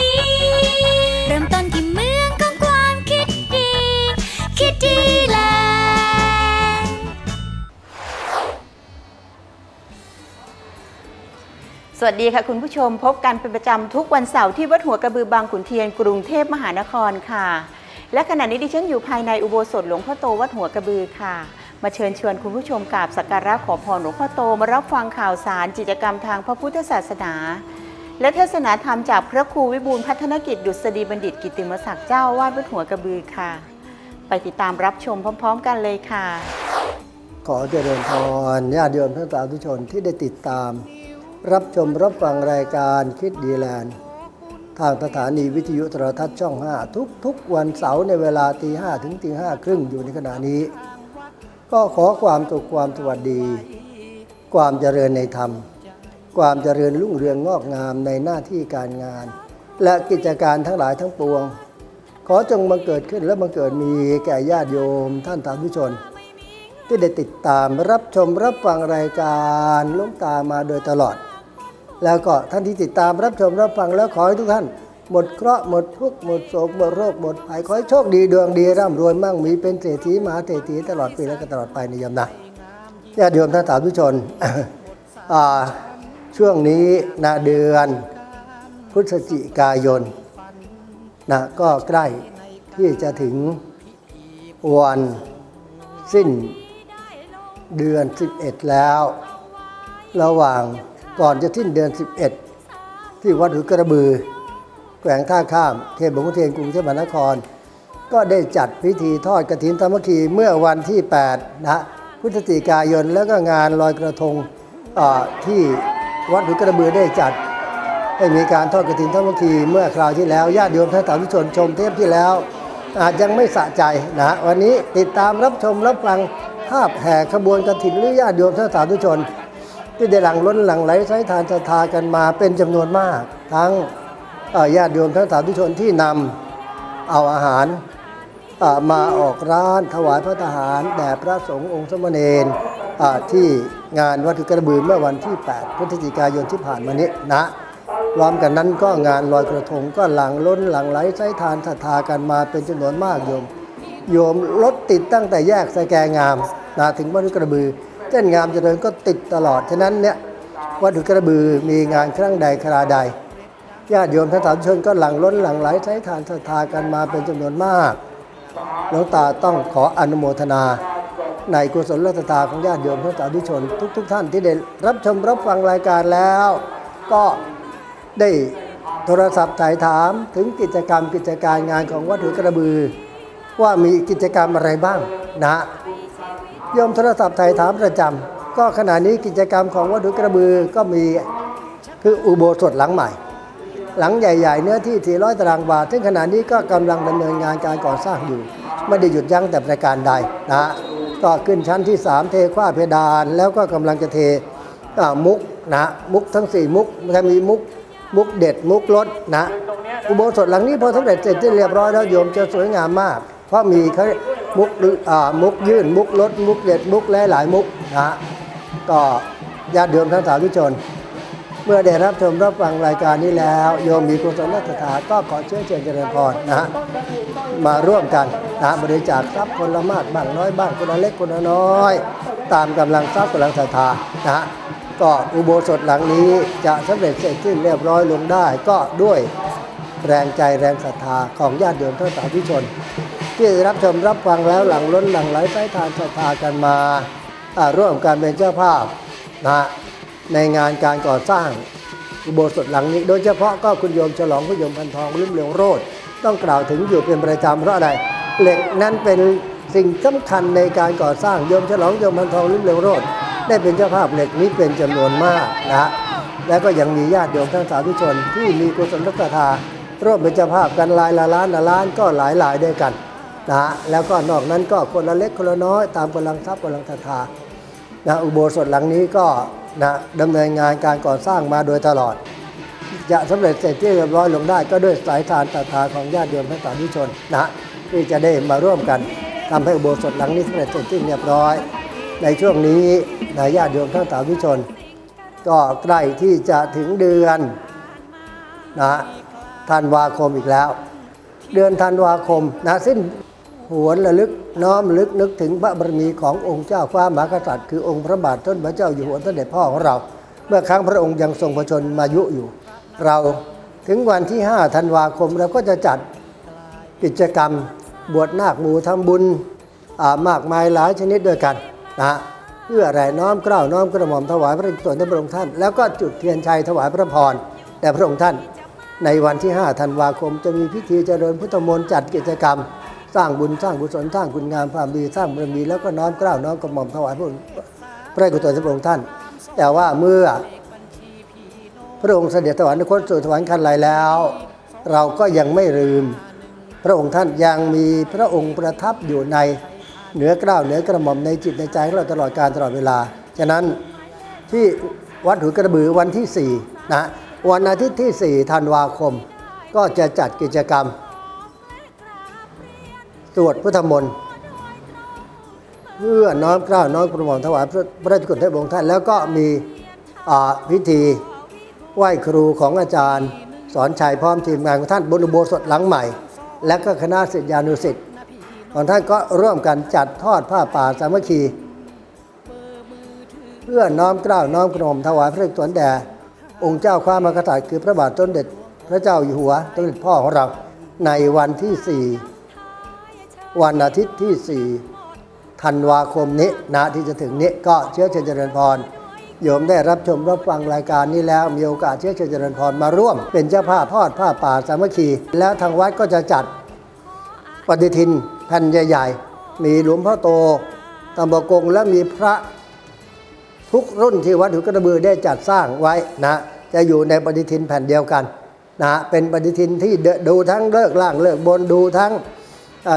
ี้ สวัสดีค่ะคุณผู้ชมพบกันเป็นประจำทุกวันเสาร์ที่วัดหัวกระบือบางขุนเทียนกรุงเทพมหานครค่ะ และขณะนี้ดิฉันอยู่ภายในอุโบสถหลวงพ่อโตวัดหัวกระบือค่ะ มาเชิญชวนคุณผู้ชมกราบสักการะขอพรหลวงพ่อโตมารับฟังข่าวสารกิจกรรมทางพระพุทธศาสนา และเทศนาธรรมจากพระครูวิบูลพัฒนกิจดุษฎีบัณฑิตกิติมศักดิ์เจ้าอาวาดวัดหัวกระบือค่ะ ไปติดตามรับชมพร้อม ๆ กันเลยค่ะ ขอเจริญพรญาติโยมทั้งสาธุชนที่ได้ติดตาม รับชมรับฟังรายการคิดดีแลนด์ทางสถานีวิทยุโทรทัศน์ช่อง 5 ทุกทุกวันเสาร์ในเวลาตีห้ถึงตีห้าครึ่งอยู่ในขณะนี้ ก็ขอความสุขความสวัสดี ความเจริญในธรรม ความเจริญรุ่งเรืองงอกงามในหน้าที่การงาน และกิจการทั้งหลายทั้งปวง ขอจงบังเกิดขึ้นและบังเกิดมีแก่ญาติโยมท่านสาธุชน ที่ได้ติดตามรับชมรับฟังรายการลุงตามาโดยตลอด แล้วก็ท่านที่ติดตามรับชมรับฟังแล้วขอให้ทุกท่าน หมดเคราะห์หมดทุกข์หมดโศกหมดโรคหมดภัยขอให้โชคดีดวงดีร่ำรวยมั่งมีเป็นเศรษฐีมหาเศรษฐีตลอดปีและก็ตลอดไปในยามนะญาติโยมท่านสาธุชนช่วงนี้นะเดือนพฤศจิกายนนะก็ใกล้ที่จะถึงวันสิ้นเดือน 11 แล้ว ระหว่าง ก่อนจะสิ้นเดือน 11 ที่วัดหุยกระบือ แขวงท่าข้ามเทพบุรีเทนกรุงเทพมหานคร ก็ได้จัดพิธีทอดกระถินธรรมคีเมื่อวันที่ 8 นะพฤศจิกายนแล้วก็งานลอยกระทงที่วัดหุยกระบือได้จัดให้มีการทอดกระถินธรรมคีเมื่อคราวที่แล้วญาติโยมท่านสาธุชนชมเทปที่แล้ว อาจยังไม่สะใจนะวันนี้ติดตามรับชมรับฟังภาพแห่ขบวนกระถินหรือญาติโยมท่านสาธุชน ที่ได้หลั่งล้นหลั่งไหลใช้ทานศรัทธากันมาเป็นจำนวนมาก ทั้งญาติโยมท่านสาธุชนที่นำเอาอาหารมาออกร้านถวายพระทหารแด่พระสงฆ์องค์สมณเณรที่งานวัดกระบือเมื่อวันที่ 8 พฤศจิกายนที่ผ่านมานี้นะพร้อมกันนั้นก็งานลอยกระทงก็หลังล้นหลังไหลใช้ทานศรัทธากันมาเป็นจำนวนมากโยม โยมรถติดตั้งแต่แยกสแกงามนะถึงวัดกระบือ เส้นงามเจริญก็ติดตลอด ฉะนั้นเนี่ยวัดกระบือมีงานครั้งใดคราใดญาติโยมท่านสาธุชนก็หลั่งล้นหลั่งไหลใช้ทานศรัทธากันมาเป็นจำนวนมากหลวงตาต้องขออนุโมทนา ในกุศลรัทธาของญาติโยมท่านสาธุชน ทุกๆท่านที่ได้รับชมรับฟังรายการแล้ว ก็ได้โทรศัพท์ถ่ายถามถึงกิจกรรมกิจการงานของวัดหัวกระบือ ว่ามีกิจกรรมอะไรบ้างนะ โยมโทรศัพท์ถ่ายถามประจำก็ขณะนี้กิจกรรมของวัดหัวกระบือก็มีคืออุโบสถหลังใหม่ หลังใหญ่ๆ เนื้อที่ 400 ตารางวาซึ่งขณะนี้ก็กำลังดำเนินงานการก่อสร้างอยู่ ไม่ได้หยุดยั้งแต่ประการใดนะก็ขึ้นชั้นที่ 3 เทคว้าเพดานแล้วก็กำลังจะเทมุกนะมุกทั้ง 4 มุกจะมีมุกมุกเด็ดมุกรสนะอุโบสถหลังนี้พอสำเร็จเสร็จที่เรียบร้อยแล้วโยมจะสวยงามมาก เพราะมีเขา มุกอ่ามุกยื่นมุกรสมุกเด็ดมุกและหลายมุกนะก็ญาติโยมทั้งสาธุชน เมื่อได้รับชมรับฟังรายการนี้แล้ว โยมมีกุศลศรัทธาก็ขอเชื้อเชิญเจริญพรนะฮะมาร่วมกันนะบริจาคทรัพย์คนละมากบ้างน้อยบ้างคนละเล็กคนละน้อย ตามกำลังทรัพย์กำลังศรัทธานะฮะก็อุโบสถหลังนี้จะสำเร็จเสร็จสิ้นเรียบร้อยลงได้ ก็ด้วยแรงใจแรงศรัทธาของญาติโยมทั้งสาธุชน ที่รับชมรับฟังแล้วหลังล้นหลังไหลใช้ทานศรัทธากันมาร่วมกันเป็นเจ้าภาพนะในงานการก่อสร้างอุโบสถหลังนี้ โดยเฉพาะก็คุณโยมฉลองคุณโยมพันทองรุ่มเรืองโรดต้องกล่าวถึงอยู่เป็นประจำเพราะอะไรเหล็กนั้นเป็นสิ่งสำคัญในการก่อสร้างโยมฉลองโยมพันทองรุ่มเรืองโรดได้เป็นเจ้าภาพเหล็กนี้เป็นจำนวนมากนะแล้วก็ยังมีญาติโยมทั้งสาธุชนที่มีกุศลศรัทธาร่วมเป็นเจ้าภาพกันรายละล้านละล้านก็หลายหลายด้วยกัน นะฮะแล้วก็นอกนั้นก็คนละเล็กคนละน้อย ตามกำลังทรัพย์กำลังศรัทธานะอุโบสถหลังนี้ก็นะดำเนินงานการก่อสร้างมาโดยตลอด จะสำเร็จเสร็จที่เรียบร้อยลงได้ ก็ด้วยสายทานศรัทธาของญาติโยมทั้งสาธุชนนะที่จะได้มาร่วมกันทำให้อุโบสถหลังนี้สำเร็จเสร็จสิ้นเรียบร้อย ในช่วงนี้นะญาติโยมทั้งสาธุชน ก็ใกล้ที่จะถึงเดือนนะธันวาคมอีกแล้ว เดือนธันวาคมนะสิ้น หวนระลึกน้อมลึกนึกถึงพระบารมีขององค์เจ้าฟ้ามหากษัตริย์คือองค์พระบาทต้นพระเจ้าอยู่หัวต้นเด็จพ่อของเรา เมื่อครั้งพระองค์ยังทรงประชนมายุอยู่ เราถึงวันที่ 5 ธันวาคมเราก็จะจัดกิจกรรมบวชนาคหมู่ทำบุญมากมายหลายชนิดด้วยกันนะเพื่ออะไรน้อมเกล้าน้อมกระหม่อมถวายพระราชกุศลแด่พระองค์ท่าน แล้วก็จุดเทียนชัยถวายพระพรแด่พระองค์ท่าน ในวันที่ 5 ธันวาคมจะมีพิธีเจริญพุทธมนต์จัดกิจกรรม สร้างบุญสร้างกุศลสร้างคุณงามความดีสร้างบารมีแล้วก็น้อมกล้าวน้อมกระหม่อมถวายพระองค์พระกุศลแด่พระองค์ท่าน แต่ว่าเมื่อพระองค์เสด็จสวรรคตสู่สวรรค์คันไหลแล้ว เราก็ยังไม่ลืม พระองค์ท่านยังมีพระองค์ประทับอยู่ในเหนือกล้าวเหนือกระหม่อมในจิตในใจของเราตลอดการตลอดเวลา ฉะนั้นที่วัดหุกระบือวันที่4นะวันอาทิตย์ที่ 4 ธันวาคม ก็จะจัดกิจกรรม สวดพุทธมนต์เพื่อน้อมกล้าวน้อมกระหม่อมถวายพระราชกุศลให้องค์ท่าน แล้วก็มีพิธีไหว้ครูของอาจารย์ สอนชัยพร้อมทีมงานของท่านบนอุโบสถหลังใหม่ และก็คณะศิษยานุศิษย์ของท่านก็ร่วมกันจัดทอดผ้าป่าสามัคคี เพื่อน้อมกล้าวน้อมกระหม่อมถวายพระราชกุศลแด่องค์เจ้าข้ามากษัตริย์คือพระบาทต้นเด็จพระเจ้าอยู่หัวต้นเด็จพ่อของเราในวันที่4 วันอาทิตย์ที่ 4 ธันวาคมนี้นะที่จะถึงนี้ก็เชื้อเชิญเจริญพรโยมได้รับชมรับฟังรายการนี้แล้ว มีโอกาสเชื้อเชิญเจริญพรมาร่วม เป็นเจ้าภาพทอดผ้าป่าสามัคคี แล้วทางวัดก็จะจัดปฏิทินแผ่นใหญ่ ๆ มีหลวงพ่อโตตำบกงและมีพระทุกรุ่นที่วัดหุกระบือได้จัดสร้างไว้นะจะอยู่ในปฏิทินแผ่นเดียวกันนะเป็นปฏิทินที่ดูทั้งเลิกล่างเลิกบนดูทั้ง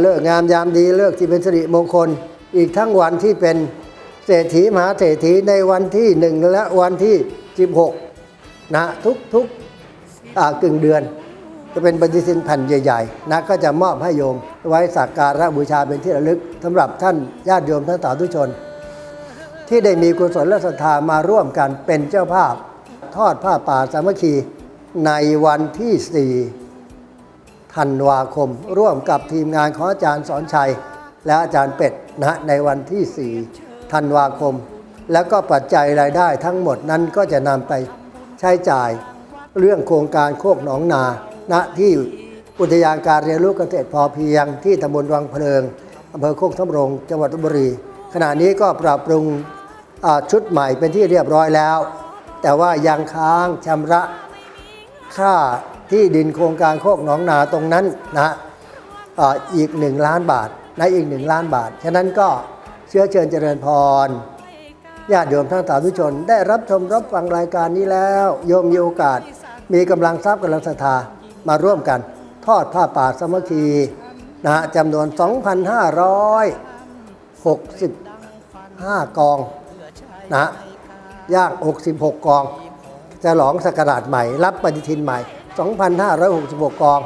เลิกงามยามดีเลิกที่เป็นสิริมงคล อีกทั้งวันที่เป็นเศรษฐีมหาเศรษฐีในวันที่หนึ่งและวันที่ 16 นะทุกทุกอ่ากึ่งเดือน จะเป็นปฏิทินแผ่นใหญ่ๆนะก็จะมอบให้โยมไว้สักการะบูชาเป็นที่ระลึกสำหรับท่านญาติโยมทั้งสาธุชน ที่ได้มีกุศลและศรัทธามาร่วมกันเป็นเจ้าภาพ ทอดผ้าป่าสามัคคีในวันที่4 ธันวาคม ร่วมกับทีมงานของอาจารย์สอนชัย และอาจารย์เป็ดนะในวันที่ 4 ธันวาคม แล้วก็ปัจจัยรายได้ทั้งหมดนั้นก็จะนำไปใช้จ่ายเรื่องโครงการโคกหนองนาณที่อุทยานการเรียนรู้เกษตรพอเพียง ที่ตำบลวังเพลิงอำเภอโคกทำรง จังหวัดลพบุรี ขณะนี้ก็ปรับปรุงชุดใหม่เป็นที่เรียบร้อยแล้ว แต่ว่ายังค้างชำระค่า ที่ดินโครงการโคกหนองนาตรงนั้นนะอีกหนึ่งล้านบาทในอีกหนึ่งล้านบาท ฉะนั้นก็เชื้อเชิญเจริญพรญาติโยมทั้งสาธุชน ได้รับชมรับฟังรายการนี้แล้ว โยมมีโอกาสมีกำลังทรัพย์กำลังศรัทธามาร่วมกัน ทอดผ้าป่าสมัคคีนะฮะจำนวน 2,565 กองนะฮะย่าง 66 กอง จะหลองสกราชใหม่ รับปฏิทินใหม่ 2,566 กอง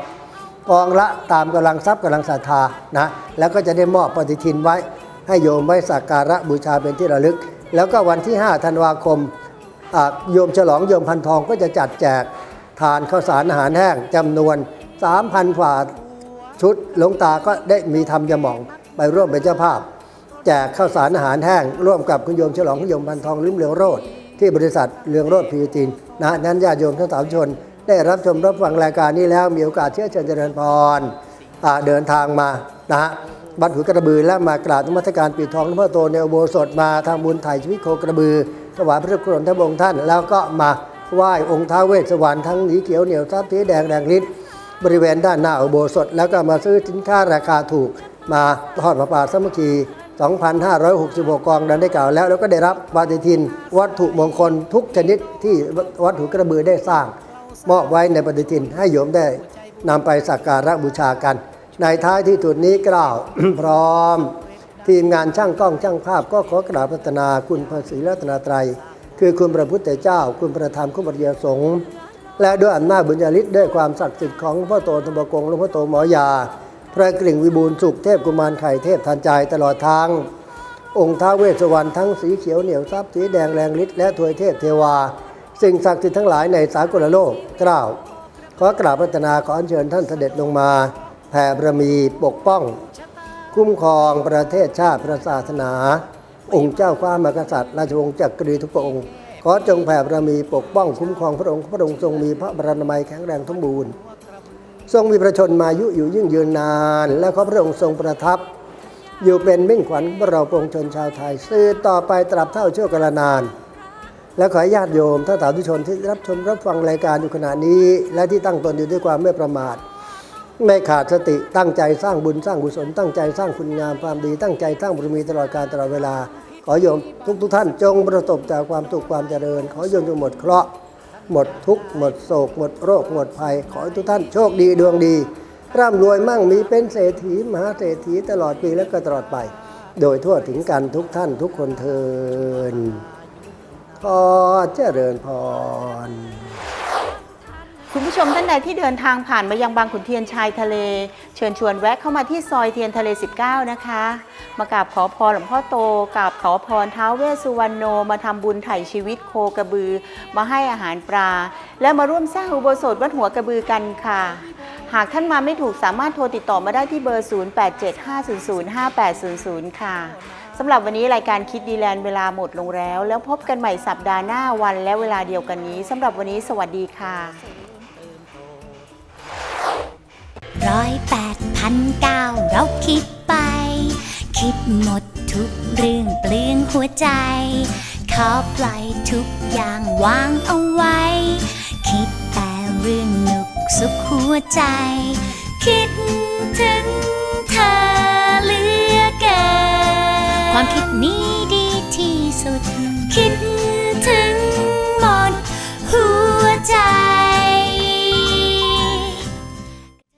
กองละตามกำลังทรัพย์กำลังศรัทธานะแล้วก็จะได้มอบปฏิทินไว้ ให้โยมไว้สักการะบูชาเป็นที่ระลึก แล้วก็วันที่ 5 ธันวาคมอ่าโยมฉลองโยมพันทองก็จะจัดแจกทานข้าวสารอาหารแห้งจำนวน 3,000ฝ่าชุดหลวงตาก็ได้มีทำยาหม่องไปร่วมเป็นเจ้าภาพ แจกข้าวสารอาหารแห้ง ร่วมกับคุณโยมฉลองคุณโยมพันทองลิ้มเหลืองโรดที่บริษัทเรืองโรดพิวตินนะนั้นญาติโยมทั้งสามชน ได้รับชมรับฟังรายการนี้แล้วมีโอกาสเชื่อเชิญเจริญพรเดินทางมานะฮะบัดหุยกระบือและมากราบนมัสการปีทองหลวงพ่อโตในอุโบสถมาทำบุญไถ่ชีวิตโคกระบือถวายพระกุศลท่านองค์ท่าน แล้วก็มาไหว้องค์ท้าเวสสวรรค์ทั้งหนีเขียวเหนียวทรัพย์สีแดงแดงฤทธิ์บริเวณด้านหน้าอุโบสถ แล้วก็มาซื้อสินค้าราคาถูก มาทอดพระปาสมัคคี2,566 กองดังได้กล่าวแล้ว แล้วก็ได้รับปฏิทินวัตถุมงคลทุกชนิดที่วัตถุกระบือได้สร้าง มอบไว้ในปฏิทินให้โยมได้นำไปสักการะบูชากัน ในท้ายที่สุดนี้กล่าว พร้อม ทีมงานช่างกล้องช่างภาพ ก็ขอกราบพัฒนาคุณพระศรีรัตนตรัย คือคุณพระพุทธเจ้า คุณพระธรรมคุณพระเยสงฆ์และด้วยอำนาจบุญญาฤทธิ์ด้วยความศักดิ์สิทธิ์ของหลวงพ่อโตธรรมกงหลวงพ่อโตหมอยา พระกลิ่งวิบูลสุขเทพกุมารไข่เทพทันใจตลอดทางองค์ท้าเวสสวรรณทั้งสีเขียวเหนียวทรัพย์สีแดงแรงฤทธิ์และถวยเทพเทวา สิ่งศักดิ์สิทธิ์ทั้งหลายในสากลโลกกล่าวขอกราบพัฒนาขออัญเชิญท่านเสด็จลงมาแผ่บารมีปกป้อง คุ้มครองประเทศชาติพระศาสนา องค์เจ้าฟ้ามหากษัตริย์ราชวงศ์จักรีทุกพระองค์ ขอจงแผ่บารมีปกป้อง คุ้มครองพระองค์พระองค์ทรงมีพระบรรมัยแข็งแรงสมบูรณ์ทรงมีพระชนมายุอยู่ยิ่งยืนนาน และขอพระองค์ทรงประทับ อยู่เป็นมิ่งขวัญของเราปวงชนชาวไทยสืบต่อไปตราบเท่าเชั่วกานาน และขอให้ญาติโยมท่านสาธุชนที่รับชมรับฟังรายการอยู่ขณะนี้ และที่ตั้งตนอยู่ด้วยความไม่ประมาท ไม่ขาดสติตั้งใจสร้างบุญสร้างกุศลตั้งใจสร้างคุณงามความดีตั้งใจสร้างบารมีตลอดการตลอดเวลา ขอโยมทุกทุกท่านจงประสบจากความสุขความเจริญ ขอโยมจงหมดเคราะห์หมดทุกข์หมดโศก หมดโรค หมดภัย ขอให้ทุกท่านโชคดีดวงดี ร่ำรวยมั่งมีเป็นเศรษฐีมหาเศรษฐีตลอดปีและก็ตลอดไป โดยทั่วถึงกันทุกท่านทุกคนเทิน ขอเจริญพร คุณผู้ชมท่านใดที่เดินทางผ่านมายังบางขุนเทียนชายทะเล เชิญชวนแวะเข้ามาที่ซอยเทียนทะเล 19 นะคะ มากราบขอพรหลวงพ่อโตกราบขอพรท้าวเวสสุวรรณโนมาทำบุญไถ่ชีวิตโคกระบือ มาให้อาหารปลา และมาร่วมสร้างอุโบสถวัดหัวกระบือกันค่ะ หากท่านมาไม่ถูกสามารถโทรติดต่อมาได้ที่เบอร์ 0875005800 ค่ะ สำหรับวันนี้รายการคิดดีแลนด์เวลาหมดลงแล้ว แล้วพบกันใหม่สัปดาห์หน้าวันและเวลาเดียวกันนี้สำหรับวันนี้สวัสดีค่ะร้อยแปดพันเก้าเราคิดไป คิดหมดทุกเรื่องเปลืองหัวใจ ขอปล่อยทุกอย่างวางเอาไว้ คิดแต่เรื่องหนุกสุขหัวใจ คิดถึง ความคิดนี้ดีที่สุด คิดถึงหมดหัวใจ